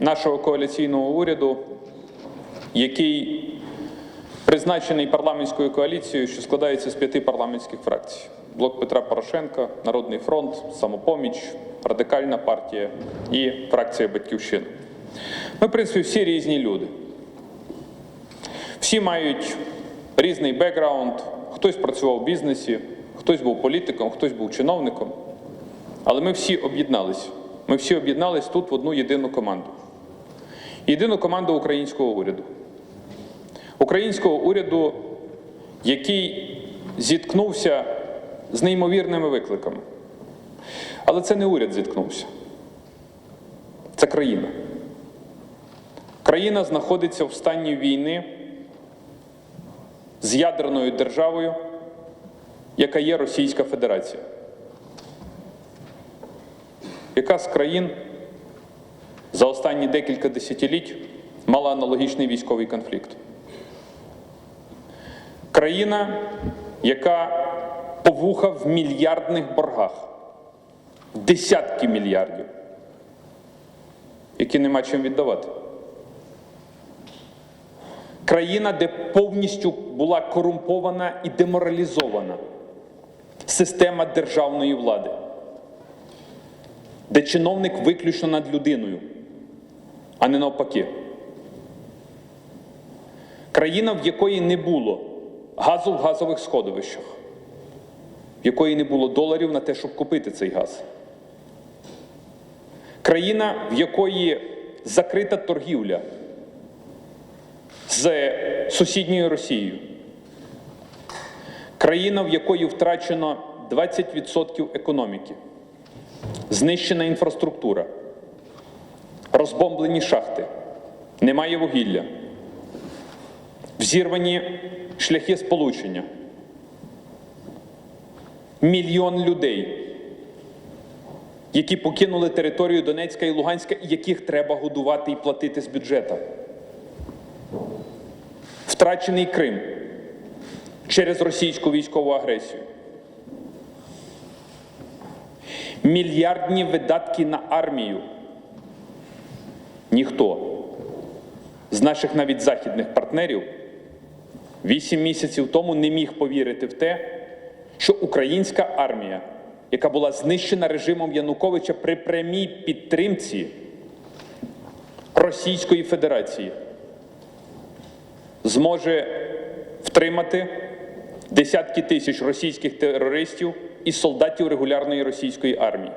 нашого коаліційного уряду, який призначений парламентською коаліцією, що складається з п'яти парламентських фракцій: Блок Петра Порошенка, Народний фронт, Самопоміч, Радикальна партія і фракція Батьківщина. Ми, в принципі, всі різні люди. Всі мають різний бекграунд. Хтось працював в бізнесі, хтось був політиком, хтось був чиновником. Але ми всі об'єдналися. Ми всі об'єднались тут в одну єдину команду. Єдину команду українського уряду. Українського уряду, який зіткнувся з неймовірними викликами. Але це не уряд зіткнувся. Це країна. Країна знаходиться в стані війни з ядерною державою, яка є Російська Федерація. Яка з країн за останні декілька десятиліть мала аналогічний військовий конфлікт? Країна, яка повуха в мільярдних боргах, десятки мільярдів, які нема чим віддавати. Країна, де повністю була корумпована і деморалізована система державної влади, де чиновник виключно над людиною, а не навпаки. Країна, в якої не було газу в газових сходовищах, в якої не було доларів на те, щоб купити цей газ. Країна, в якої закрита торгівля з сусідньою Росією. Країна, в якої втрачено 20% економіки, знищена інфраструктура, розбомблені шахти, немає вугілля, взірвані шляхи сполучення, мільйон людей, які покинули територію Донецька і Луганська, яких треба годувати і платити з бюджету. Втрачений Крим через російську військову агресію. Мільярдні видатки на армію. Ніхто з наших навіть західних партнерів вісім місяців тому не міг повірити в те, що українська армія, яка була знищена режимом Януковича при прямій підтримці Російської Федерації, зможе втримати десятки тисяч російських терористів і солдатів регулярної російської армії.